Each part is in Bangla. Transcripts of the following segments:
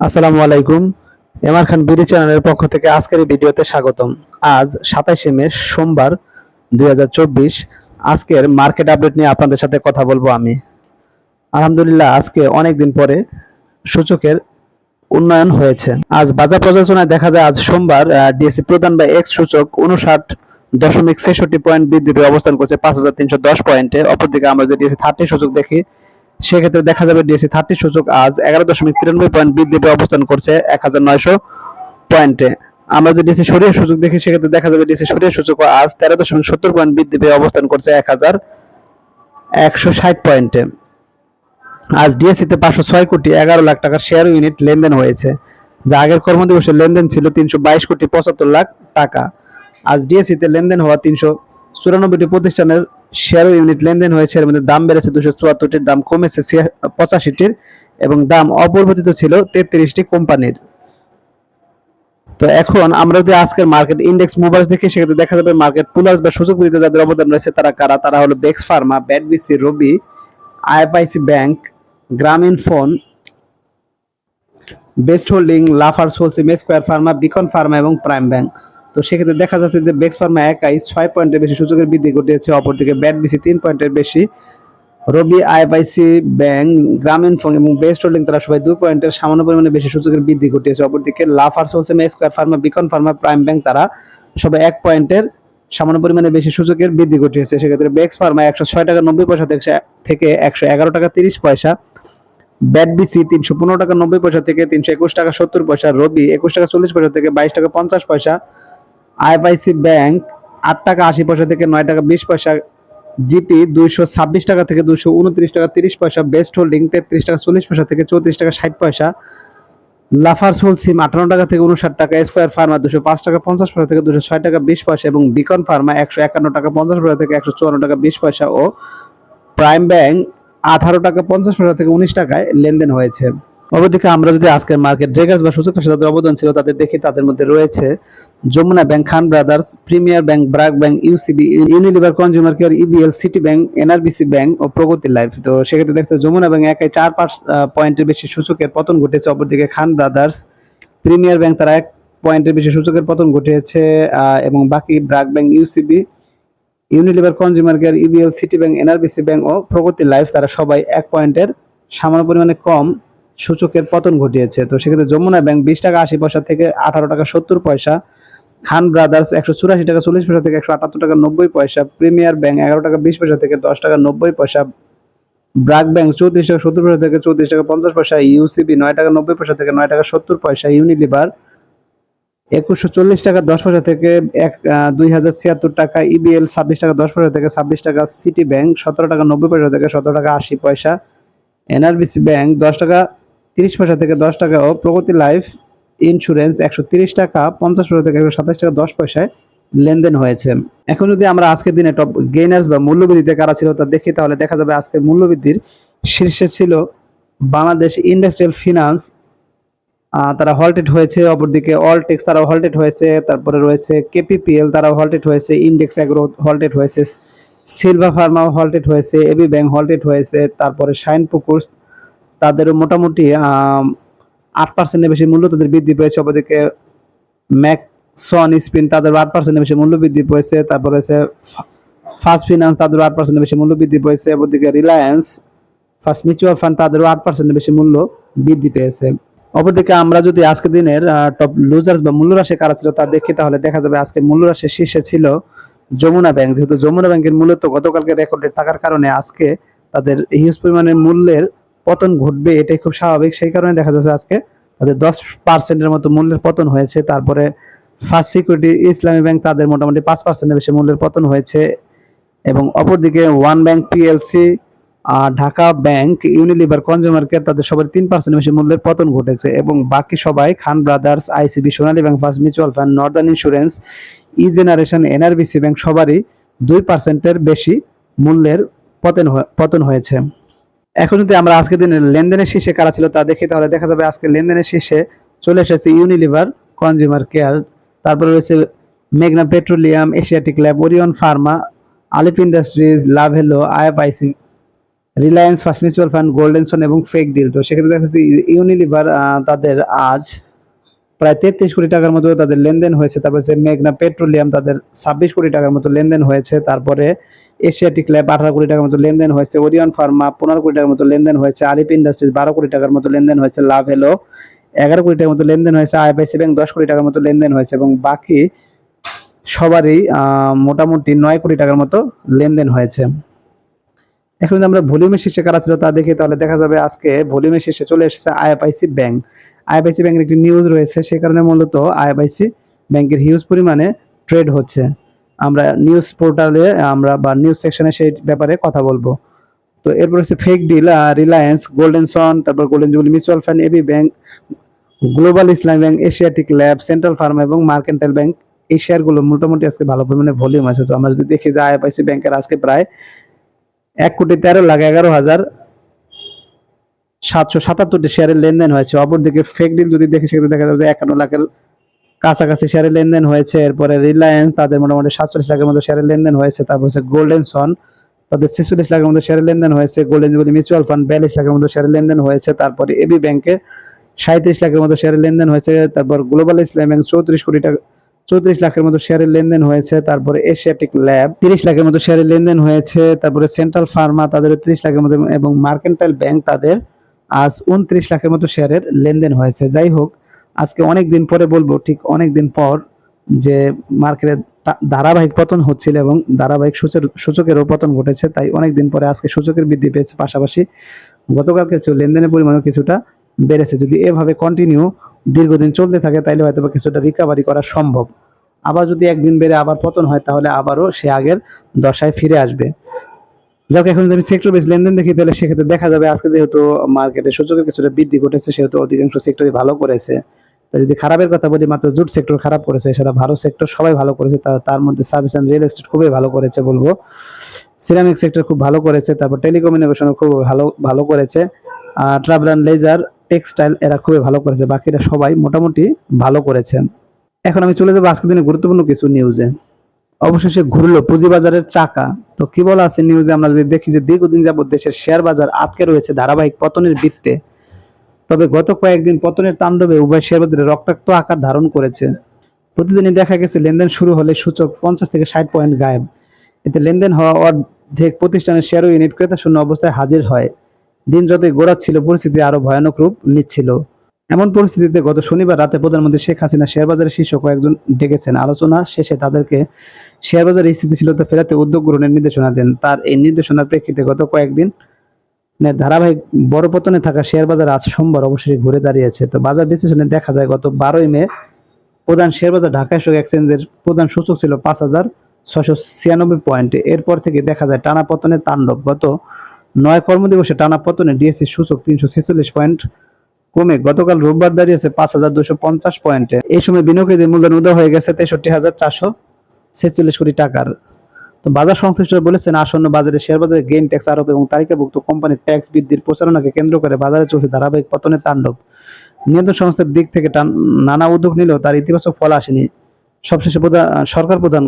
আসসালামু আলাইকুম। এমআর খান বিডি চ্যানেলের পক্ষ থেকে আজকের ভিডিওতে স্বাগতম। আজ সাতাশে মে, সোমবার, দুই হাজার চব্বিশ। আজকের মার্কেট আপডেট নিয়ে আপনাদের সাথে কথা বলব আমি। আলহামদুলিল্লাহ, আজকে অনেক দিন পরে সূচকের উন্নয়ন হয়েছে। আজ বাজার প্রযোজনায় দেখা যায়, আজ সোমবার ডিএসসি প্রধান বা এক্স সূচক উনষাট দশমিক ছেষট্টি পয়েন্ট বৃদ্ধি অবস্থান করছে পাঁচ হাজার তিনশো দশ পয়েন্টে। অপরদিকে আমরা যদি থার্টি সূচক দেখি সেক্ষেত্রে দেখা যাবে ডিএসসি থার্টি সূচক আজ এগারো দশমিক তিরানব্বই পয়েন্ট বৃদ্ধি পেয়ে অবস্থান করছে এক হাজার নয়শো পয়েন্টে আমরা যদি ডিএসসি সরিয়ে সূচক দেখি, সেক্ষেত্রে দেখা যাবে ডিএসসি সরিয়ে সূচক আজ তেরো দশমিক সত্তর পয়েন্ট বৃদ্ধি পেয়ে অবস্থান করছে এক হাজার একশো ষাট পয়েন্টে আজ ডিএসসিতে পাঁচশো ছয় কোটি এগারো লাখ টাকার শেয়ার ইউনিট লেনদেন হয়েছে, যা আগের কর্মদিবসের লেনদেন ছিল তিনশো বাইশ কোটি পঁচাত্তর লাখ টাকা। আজ ডিএসসিতে লেনদেন হওয়া তিনশো চুরানব্বইটি প্রতিষ্ঠানের শেয়ার ইউনিট লেনদেন হয়েছে, এর মধ্যে দাম বেড়েছে দুশো চুয়াত্তরটির, দাম কমেছে পঁচাশিটির এবং দাম অপরিবর্তিত ছিল তেত্রিশটি কোম্পানির। তো এখন আমরা যদি আজকের মার্কেট ইন্ডেক্স মুভার্স দেখি, সেক্ষেত্রে দেখা যাবে মার্কেট পুলার্স বা সুযোগ দিতে যাদের অবদান রয়েছে, তারা কারা? তারা হলো বেক্স pharma BATBC Robi IFIC bank Grameen phone Best Holding Lafarge Holcim Square pharma Beacon pharma এবং প্রাইম ব্যাংক তো সেক্ষেত্রে দেখা যাচ্ছে যে বেক্স ফার্মা একাই ছয় পয়েন্টের বেশি সূচকের বৃদ্ধি ঘটিয়েছে, অপরদিকে ব্যাট বিসি তিন পয়েন্টের বেশি। Robi IFIC bank Grameen phone এবং বেস্ট হোল্ডিং তারা সবাই দুই পয়েন্টের সামান্য পরিমাণে বেশি সূচকের বৃদ্ধি ঘটিয়েছে। অপরদিকে Lafarge Holcim Square pharma Beacon pharma Prime bank তারা সবাই এক পয়েন্টের সামান্য পরিমাণে বেশি সূচকের বৃদ্ধি ঘটিয়েছে। সেক্ষেত্রে বেক্স ফার্মা একশো ছয় টাকা নব্বই পয়সা থেকে একশো এগারো টাকা তিরিশ পয়সা। ব্যাট বিসি তিনশো পনেরো টাকা নব্বই পয়সা থেকে তিনশো একুশ টাকা সত্তর পয়সা। রবি একুশ টাকা চল্লিশ পয়সা থেকে বাইশ টাকা পঞ্চাশ পয়সা। আইএফআইসি ব্যাংক আট টাকা আশি পয়সা থেকে নয় টাকা বিশ পয়সা, জিপি দুইশো ছাব্বিশ টাকা থেকে দুশো উনত্রিশ টাকা তিরিশ পয়সা, বেস্ট হোল্ডিং তেত্রিশ টাকা চল্লিশ পয়সা থেকে চৌত্রিশ টাকা ষাট পয়সা, লাফার্স হোল সিম আটান্ন টাকা থেকে উনষাট টাকা, স্কোয়ার ফার্মা দুশো পাঁচ টাকা পঞ্চাশ পয়সা থেকে দুশো ছয় টাকা বিশ পয়সা এবং বিকন ফার্মা একশো একান্ন টাকা পঞ্চাশ পয়সা থেকে একশো চুয়ান্ন টাকা বিশ পয়সা ও প্রাইম ব্যাংক আঠারো টাকা পঞ্চাশ পয়সা থেকে উনিশ টাকায় লেনদেন হয়েছে। অবদিকে আমরা যদি আজকের মার্কেট ড্রেগার্স বা সূচক সাথে অবদান ছিল তাদের দেখি, তাদের মধ্যে রয়েছে Jamuna bank, Khan brothers, premier bank, BRAC bank UCB Unilever consumer care EBL City bank NRBC bank ও প্রগতি লাইফ। তো সেক্ষেত্রে দেখতে যমুনা ব্যাংক একাই চার পাঁচ পয়েন্টের বেশি সূচকের পতন ঘটেছে। অপরদিকে খান ব্রাদার্স, প্রিমিয়ার ব্যাংক তারা এক পয়েন্টের বেশি সূচকের পতন ঘটিয়েছে এবং বাকি BRAC bank UCB Unilever consumer care EBL City bank NRBC bank ও প্রগতি লাইফ তারা সবাই এক পয়েন্টের সামান্য পরিমাণে কম। সূচকের পতন ঘটিয়েছে। তো সেক্ষেত্রে যমুনা ব্যাংক বিশ টাকা আশি পয়সা থেকে আঠারো টাকা সত্তর পয়সা, খান ব্রাদার্স একশো চুরাশি টাকা চল্লিশ পয়সা থেকে একশো আটাত্তর টাকা নব্বই পয়সা, প্রিমিয়ার ব্যাংক এগারো টাকা বিশ পয়সা থেকে দশ টাকা নব্বই পয়সা, ব্রাক ব্যাংক চৌত্রিশ টাকা সত্তর পয়সা থেকে চৌত্রিশ টাকা পঞ্চাশ পয়সা, ইউসিবি নয় টাকা নব্বই পয়সা থেকে নয় টাকা সত্তর পয়সা, ইউনিলিভার একুশশো চল্লিশ টাকা দশ পয়সা থেকে এক দুই হাজার ছিয়াত্তর টাকা, ইবিএল ছাব্বিশ টাকা দশ পয়সা থেকে ছাব্বিশ টাকা, সিটি ব্যাংক সতেরো টাকা নব্বই পয়সা থেকে সতেরো টাকা আশি পয়সা, এনআরবিসি ব্যাংক দশ টাকা তিরিশ পয়সা থেকে দশ টাকা ও প্রগতি লাইফ ইন্স্যুরেন্স একশো তিরিশ টাকা, পঞ্চাশ পয়সা থেকে একশো সাতাশ টাকা, দশ পয়সায় লেনদেন হয়েছে। এখন যদি আমরা আজকের দিনে টপ গেইনার্স বা মূল্যবৃদ্ধিতে কারা ছিল তা দেখি, তাহলে দেখা যাবে আজকের মূল্যবৃদ্ধির শীর্ষে ছিল বাংলাদেশ ইন্ডাস্ট্রিয়াল ফিনান্স তারা হল্টেড হয়েছে, অপরদিকে অলটেক্স তারাও হল্টেড হয়েছে, তারপরে রয়েছে কেপিপিএল তারাও হল্টেড হয়েছে ইন্ডেক্স অ্যাগ্রো হল্টেড হয়েছে সিলভা ফার্মাও হল্টেড হয়েছে এবি ব্যাংক হল্টেড হয়েছে, তারপরে শাইন পুকুর্স তাদেরও মোটামুটি আট পার্সেন্টের বেশি মূল্য তাদের বৃদ্ধি পেয়েছে। অপরদিকে ম্যাকসন স্পিন তাদের আট পার্সেন্টের বেশি মূল্য বৃদ্ধি পেয়েছে। তারপরে হচ্ছে ফার্স্ট ফিনান্স তাদেরও আট পার্সেন্টের বেশি মূল্য বৃদ্ধি পেয়েছে। অপরদিকে রিলায়েন্স ফার্স্ট মিউচুয়াল ফান্ড তাদেরও আট পার্সেন্টের বেশি মূল্য বৃদ্ধি পেয়েছে। অপরদিকে আমরা যদি আজকের দিনের টপ লুজার্স বা মূল্যরাশি কারা ছিল তা দেখি, তাহলে দেখা যাবে আজকের মূল্যরাশির শীর্ষে ছিল যমুনা ব্যাংক যেহেতু যমুনা ব্যাংকের মূল্য তো গতকালকে রেকর্ডের থাকার কারণে আজকে তাদের হিউজ পরিমাণে মূল্যের পতন ঘটবে, এটাই খুব স্বাভাবিক। সেই কারণে দেখা যাচ্ছে আজকে তাদের দশ পার্সেন্টের মতো মূল্যের পতন হয়েছে। তারপরে ফার্স্ট সিকিউরিটি ইসলামী ব্যাংক তাদের মোটামুটি পাঁচ পার্সেন্টের বেশি মূল্যের পতন হয়েছে এবং অপরদিকে ওয়ান ব্যাংক পিএলসি আর Dhaka bank Unilever consumer care তাদের সবার তিন পার্সেন্ট বেশি মূল্যের পতন ঘটেছে এবং বাকি সবাই Khan brothers ICB Sonali bank first mutual fund northern insurance E generation NRBC bank সবারই দুই পার্সেন্টের বেশি মূল্যের পতন পতন হয়েছে। এখন যদি আমরা আজকের দিনের লেনদেনের শীর্ষে কারা ছিল তা দেখি, তাহলে দেখা যাবে আজকে লেনদেনের শীর্ষে চলে এসেছে ইউনিলিভার কনজিউমার কেয়ার তারপরে রয়েছে মেঘনা petroleum Asiatic lab Orion pharma Alif industries Lovello IFIC Reliance first mutual fund golden son এবং ফেক ডিল তো সেক্ষেত্রে দেখা যাচ্ছে ইউনিলিভার তাদের আজ প্রায় তেত্রিশ কোটি টাকার মতো তাদের লেনদেন হয়েছে। তারপরে মেঘনা পেট্রোলিয়াম তাদের ছাব্বিশ কোটি টাকার মতো লেনদেন হয়েছে। তারপরে এশিয়াটিক ল্যাব আঠারো কোটি টাকার মতো লেনদেন হয়েছে, ওরিয়ন ফার্মা পনেরো কোটি টাকার মতো লেনদেন হয়েছে, আলিপ ইন্ডাস্ট্রিজ বারো কোটি টাকার মতো লেনদেন হয়েছে, লাভ এলো এগারো কোটি টাকার মতো লেনদেন হয়েছে আইপিআইসি ব্যাংক দশ কোটি টাকার মতো লেনদেন হয়েছে এবং বাকি সবারই মোটামুটি নয় কোটি টাকার মতো লেনদেন হয়েছে। এখন যদি আমরা ভলিউমের শীর্ষে কারা ছিল তা দেখি, তাহলে দেখা যাবে আজকে ভলিউমের শীর্ষে চলে এসেছে আইএফআইসি ব্যাংক। আইএফআইসি ব্যাংকের একটি নিউজ রয়েছে সেই কারণে মূলত আইএফআইসি ব্যাংকের হিউজ পরিমাণে ট্রেড হচ্ছে। আমরা নিউজ পোর্টালে আমরা বা নিউজ সেকশনে সেই ব্যাপারে কথা বলব। তো এরপর হচ্ছে fake deal Reliance golden son তারপর golden jubilee mutual fund AB bank global Islam bank Asiatic lab central pharma এবং মার্কেন্টাইল ব্যাংক এই শেয়ারগুলো মোটামুটি আজকে ভালো পরিমাণে ভলিউম আছে। তো আমরা যদি দেখি যে আইএফআইসি ব্যাংকের আজকে প্রায় এক কোটি তেরো লাখ এগারো হাজার সাতশো সাতাত্তরটি শেয়ারের লেনদেন হয়েছে। অপরদিকে ফেক ডিল যদি দেখি, সেক্ষেত্রে দেখা যাবে যে একান্ন লাখের কাছাকাছি শেয়ারের লেনদেন হয়েছে, এরপরে রিলায়েন্স তাদের মোটামুটি সাতচল্লিশ লাখের মতো শেয়ারের লেনদেন হয়েছে, তারপর হচ্ছে গোল্ডেন সন তাদের ছেচল্লিশ লাখের মতো শেয়ারের লেনদেন হয়েছে গোল্ডেন জুবলি মিউচুয়াল ফান্ড বিয়াল্লিশ লাখের মতো শেয়ারের লেনদেন হয়েছে, তারপরে এবি ব্যাংকে সাঁত্রিশ লাখের মতো শেয়ারের লেনদেন হয়েছে, তারপর গ্লোবাল ইসলাম ব্যাংক চৌত্রিশ কোটি টাকা, চৌত্রিশ লাখের মতো শেয়ারের লেনদেন হয়েছে, তারপরে এশিয়াটিক ল্যাব তিরিশ লাখের মতো শেয়ারের লেনদেন হয়েছে, তারপরে সেন্ট্রাল ফার্মা তাদের তিরিশ লাখের মতো এবং মার্কেন্টাইল ব্যাংক তাদের আজ উনত্রিশ লাখের মতো শেয়ারের লেনদেন হয়েছে। যাই হোক আজকে অনেক দিন পরে বলব, ঠিক অনেক দিন পর যে মার্কেটে ধারাবাহিক পতন হচ্ছিল এবং ধারাবাহিক সূচের- সূচকেরও পতন ঘটেছে, তাই অনেক দিন পরে আজকে সূচকের বৃদ্ধি পেয়েছে। পাশাপাশি গতকালকে লেনদেনের পরিমাণও কিছুটা বেড়েছে। যদি এভাবে কন্টিনিউ দীর্ঘদিন চলতে থাকে তাহলে হয়তো কিছুটা রিকভারি করা সম্ভব। আবার যদি একদিন বেড়ে আবার পতন হয়, তাহলে আবারও সে আগের দশায় ফিরে আসবে। যাক, এখন যদি আমি সেক্টর বেস লেনদেন দেখি, তাহলে সেক্ষেত্রে দেখা যাবে আজকে যেহেতু মার্কেটে সূচকের কিছুটা বৃদ্ধি ঘটেছে, সেহেতু অধিকাংশ সেক্টরই ভালো করেছে। তো যদি খারাপের কথা বলি, মাত্র জুট সেক্টর খারাপ করেছে, সেটা ভালো সেক্টর সবাই ভালো করেছে তার মধ্যে সার্ভিস অ্যান্ড রিয়েল এস্টেট খুবই ভালো করেছে বলব। সিরামিক সেক্টর খুব ভালো করেছে, তারপর টেলিকমিউনিকেশন খুব ভালো ভালো করেছে। আর ট্রাভেল অ্যান্ড লেজার টেক্সটাইল এরা খুবই ভালো করেছে, বাকিরা সবাই মোটামুটি ভালো করেছে। এখন আমি চলে যাব আজকের দিনে গুরুত্বপূর্ণ কিছু নিউজে অবশেষে ঘুরলো পুঁজিবাজারের চাকা। তো কি বলা আছে নিউজে আমরা যদি দেখি যে দীর্ঘদিন যাবত দেশের শেয়ার বাজার আটকে রয়েছে ধারাবাহিক পতনের বৃত্তে। তবে গত কয়েকদিন পতনের তাণ্ডবে উভয় শেয়ার বাজারে রক্তাক্ত আকার ধারণ করেছে। প্রতিদিনই দেখা গেছে, লেনদেন শুরু হলে সূচক পঞ্চাশ থেকে ষাট পয়েন্ট গায়েব। এতে লেনদেন হওয়া অর্ধেক প্রতিষ্ঠানের শেয়ার ইউনিট ক্রেতা শূন্য অবস্থায় হাজির হয়। দিন যতই গোড়াচ্ছিল, পরিস্থিতি আরও ভয়ানক রূপ নিচ্ছিল। এমন পরিস্থিতিতে গত শনিবার রাতে প্রধানমন্ত্রী শেখ হাসিনা শেয়ার বাজারের শীর্ষ কয়েকজন ডেকেছেন। আলোচনা শেষে তাদেরকে শেয়ার বাজারে স্থিতিশীলতা ফেরাতে উদ্যোগ গ্রহণের নির্দেশনা দেন। তার এই নির্দেশনার প্রেক্ষিতে গত কয়েকদিন ধারাবাহিক বড় পতনে থাকা শেয়ার বাজার আজ সোমবার অবশ্যই ঘুরে দাঁড়িয়েছে তো বাজার বিশ্লেষণে দেখা যায়, গত বারোই মে প্রধান শেয়ার বাজার ঢাকা স্টক এক্সচেঞ্জের প্রধান সূচক ছিল পাঁচ হাজার ছশো ছিয়ানব্বই পয়েন্টে। এরপর থেকে দেখা যায়, টানা পতনের তাণ্ডব। গত নয় কর্মদিবসে টানা পতনে ডিএসসি সূচক তিনশো ছেচল্লিশ পয়েন্ট কমে। গতকাল রোববার দাঁড়িয়েছে পাঁচ হাজার দুশো পঞ্চাশ পয়েন্টে। এই সময় বিনিয়োগের মূলধন উদয় হয়ে গেছে তেষট্টি হাজার চারশো ছেচল্লিশ কোটি টাকার। তো বাজার সংশ্লিষ্টরা বলেছেন, আসন্ন বাজারে শেয়ার বাজারে গেইন ট্যাক্স আরোপ এবং তালিকাভুক্ত কোম্পানির ট্যাক্স বৃদ্ধির প্রচারণাকে কেন্দ্র করে বাজারে চলছে ধারাবাহিক পতনের তাণ্ডব। নিয়ন্ত্রণ সংস্থার দিক থেকে নানা উদ্যোগ নিলেও তার ইতিবাচক ফল আসেনি। সবশেষে প্রধান সরকার প্রধান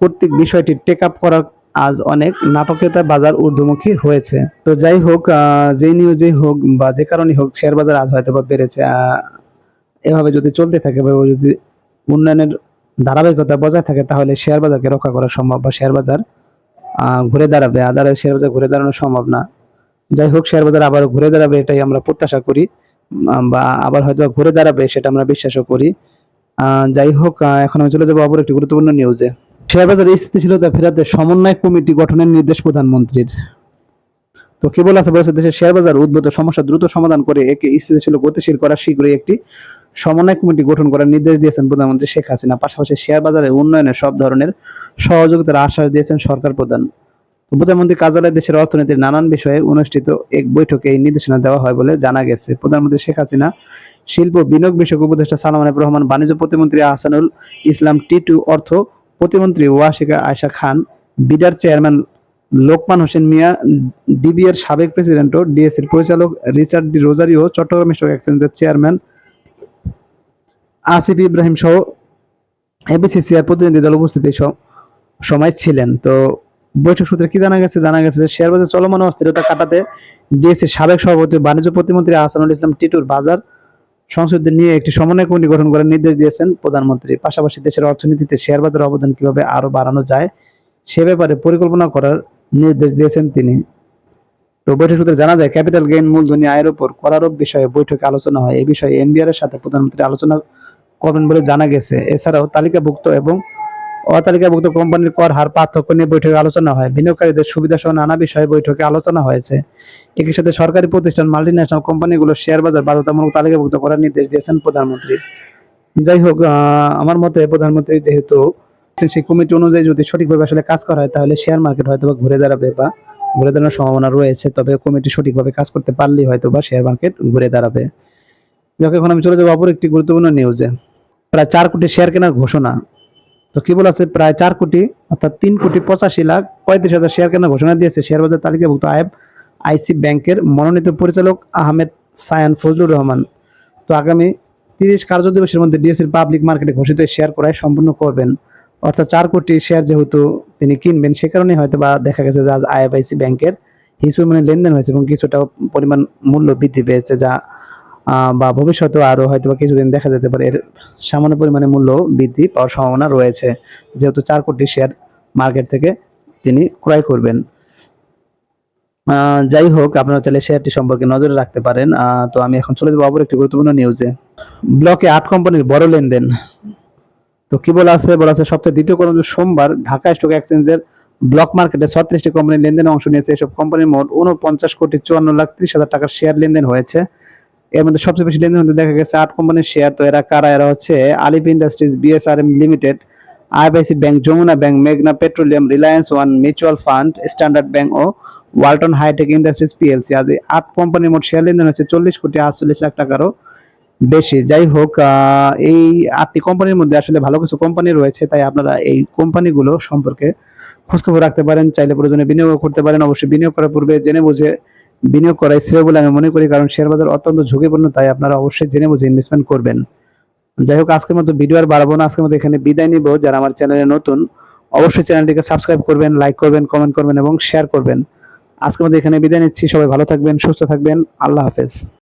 কর্তৃক বিষয়টি টেক আপ করার আজ অনেক নাটকীয়তা বাজার ঊর্ধ্বমুখী হয়েছে। তো যাই হোক যেই নিউজেই হোক বা যে কারণেই হোক, শেয়ার বাজার আজ হয়তো বা বেড়েছে এভাবে যদি চলতে থাকে বা যদি উন্নয়নের ধারাবাহিকতা বজায় থাকে, তাহলে শেয়ার বাজারকে রক্ষা করা সম্ভব বা শেয়ার বাজার ঘুরে দাঁড়াবে। আদারে শেয়ার বাজার ঘুরে দাঁড়ানো সম্ভব না, যাই হোক, শেয়ার বাজার আবার ঘুরে দাঁড়াবে, এটাই আমরা প্রত্যাশা করি বা আবার হয়তো ঘুরে দাঁড়াবে, সেটা আমরা বিশ্বাসও করি। যাই হোক এখন আমি চলে যাব আবার একটি গুরুত্বপূর্ণ নিউজে শেয়ার বাজারের স্থিতিশীলতা ফেরাতে সমন্বয় কমিটি গঠনের নির্দেশ প্রধানমন্ত্রীর। তো কেবল আছে বলেছে, দেশের শেয়ার বাজার উদ্ভূত সমস্যা দ্রুত সমাধান করে একে স্থিতিশীল গতিশীল করা শীঘ্রই একটি সমন্বয় কমিটি গঠন করার নির্দেশ দিয়েছেন প্রধানমন্ত্রী শেখ হাসিনা। পাশাপাশি শেয়ার বাজারের উন্নয়নে সব ধরনের সহযোগিতার আশ্বাস দিয়েছেন সরকার প্রধান। প্রধানমন্ত্রী কার্যালয়ে দেশের অর্থনীতির নানান বিষয়ে অনুষ্ঠিত এক বৈঠকে এই নির্দেশনা দেওয়া হয় বলে জানা গেছে। প্রধানমন্ত্রী শেখ হাসিনা, শিল্প বিনিয়োগ বিষয়ক উপদেষ্টা সালাম আলিক রহমান, বাণিজ্য প্রতিমন্ত্রী আহসানুল ইসলাম টিটু, অর্থ প্রতিমন্ত্রী ওয়াশিকা আয়শা খান, বিডার চেয়ারম্যান লোকমান হোসেন মিয়া ডিবিএর সাবেক প্রেসিডেন্ট ও ডিএসির পরিচালক Richard D Rozario, Chittagong stock এক্সচেঞ্জের চেয়ারম্যান আসিফ ইব্রাহিম সহ এবিসিসিআর প্রতিনিধি দল উপস্থিত সময় ছিলেন। তো বৈঠক সূত্রে কি জানা গেছে? জানা গেছে যে শেয়ার বাজার চলমান অস্থিরতা কাটাতে ডিএসসি সাবেক সভাপতি বাণিজ্য প্রতিমন্ত্রী আহসানুল ইসলাম টিটুর বাজার সংসদদের নিয়ে একটি সমন্বয় কমিটি গঠন করার নির্দেশ দিয়েছেন প্রধানমন্ত্রী। পাশাপাশি দেশের অর্থনীতিতে শেয়ার বাজারের অবদান কীভাবে আরও বাড়ানো যায় সে ব্যাপারে পরিকল্পনা করার নির্দেশ দিয়েছেন তিনি। তো বৈঠক সূত্রে জানা যায়, ক্যাপিটাল গেইন মূলধনী আয়ের উপর করারোপ বিষয়ে বৈঠকে আলোচনা হয়। এই বিষয়ে এনবিআর এর সাথে প্রধানমন্ত্রী আলোচনা করবেন বলে জানা গেছে। এছাড়াও তালিকাভুক্ত এবং অতালিকাভুক্ত কোম্পানির কর হার পার্থক্য নিয়ে বৈঠকে আলোচনা হয়। বিনিয়োগকারীদের সুবিধা সহ নানা বিষয়ে বৈঠকে আলোচনা হয়েছে। একই সাথে সরকারি প্রতিষ্ঠান মাল্টিন্যাশনাল কোম্পানিগুলো শেয়ার বাজার বাধ্যতামূলক তালিকাভুক্ত করার নির্দেশ দিয়েছেন প্রধানমন্ত্রী। যাই হোক আমার মতে প্রধানমন্ত্রী যেহেতু সেই কমিটি অনুযায়ী যদি সঠিকভাবে আসলে কাজ করা হয়, তাহলে শেয়ার মার্কেট হয়তো বা ঘুরে দাঁড়াবে বা ঘুরে দাঁড়ানোর সম্ভাবনা রয়েছে। তবে কমিটি সঠিকভাবে কাজ করতে পারলেই হয়তো বা শেয়ার মার্কেট ঘুরে দাঁড়াবে। যাকে, এখন আমি চলে যাব অপর একটি গুরুত্বপূর্ণ নিউজে প্রায় চার কোটি শেয়ার কেনার ঘোষণা। তো কি বলেছে প্রায় চার কোটি, অর্থাৎ তিন কোটি পঁচাশি লাখ পঁয়ত্রিশ হাজার শেয়ার কেনার ঘোষণা দিয়েছে শেয়ার বাজার তালিকাভুক্ত আইব আইসি ব্যাংকের মনোনীত পরিচালক আহমেদ সায়ান ফজলুর রহমান। তো আগামী তিরিশ কার্য দিবসের মধ্যে ডিএসসির পাবলিক মার্কেটে ঘোষিত শেয়ার ক্রয় সম্পূর্ণ করবেন। অর্থাৎ চার কোটি শেয়ার যেহেতু তিনি কিনবেন, সে কারণে হয়তো বা দেখা গেছে যে আজ আইএফআইসি ব্যাংকের হিউজ মানে লেনদেন হয়েছে এবং কিছুটা পরিমাণ মূল্য বৃদ্ধি পেয়েছে, যা বা ভবিষ্যতেও আরও হয়তো বা কিছুদিন দেখা যেতে পারে। এর সামান্য পরিমাণে মূল্য বৃদ্ধি পাওয়ার সম্ভাবনা রয়েছে। যেহেতু চার কোটি শেয়ার মার্কেট থেকে তিনি ক্রয় করবেন। যাই হোক, আপনারা চাইলে শেয়ারটি সম্পর্কে নজরে রাখতে পারেন। তো আমি এখন চলে যাব অপর একটি গুরুত্বপূর্ণ নিউজে ব্লকে আট কোম্পানির বড় লেনদেন। তো কি বলা আছে? বলা আছে সপ্তাহে দ্বিতীয় কর্মদিবস সোমবার ঢাকা স্টক এক্সচেঞ্জের ব্লক মার্কেটে ছত্রিশটি কোম্পানির লেনদেনে অংশ নিয়েছে। এসব কোম্পানির মোট উনপঞ্চাশ কোটি চুয়ান্ন লাখ ত্রিশ হাজার টাকার শেয়ার লেনদেন হয়েছে। এর মধ্যে সবচেয়ে বেশি লেনদেন হতে দেখা গেছে আট কোম্পানির শেয়ার তো এরা কারা? এরা হচ্ছে Alif industries BSRM limited IBIC bank Jamuna bank মেঘনা petroleum Reliance one mutual fund standard bank ও ওয়ালটন হাইটেক ইন্ডাস্ট্রিজ পিএলসি আজ এই আট কোম্পানির মোট শেয়ার লেনদেন হচ্ছে চল্লিশ কোটি আটচল্লিশ লাখ টাকারও বেশি। যাই হোক এই আটটি কোম্পানির মধ্যে আসলে ভালো কিছু কোম্পানি রয়েছে, তাই আপনারা এই কোম্পানিগুলো সম্পর্কে খোঁজখবর রাখতে পারেন। চাইলে প্রয়োজনে বিনিয়োগ করতে পারেন। অবশ্যই বিনিয়োগ করার পূর্বে জেনে বুঝে বিনিয়োগ করাই শ্রেয় বলে আমি মনে করি, কারণ শেয়ার বাজার অত্যন্ত ঝুঁকিপূর্ণ, তাই আপনারা অবশ্যই জেনে বুঝে ইনভেস্টমেন্ট করবেন। যাই হোক, আজকের মতো ভিডিও আর বাড়াবো না। আজকের মতো এখানে বিদায় নিব। যারা আমার চ্যানেলে নতুন, অবশ্যই চ্যানেলটিকে সাবস্ক্রাইব করবেন লাইক করবেন কমেন্ট করবেন এবং শেয়ার করবেন। আজকের মতো এখানে বিদায় নিচ্ছি। সবাই ভালো থাকবেন, সুস্থ থাকবেন। আল্লাহ হাফেজ।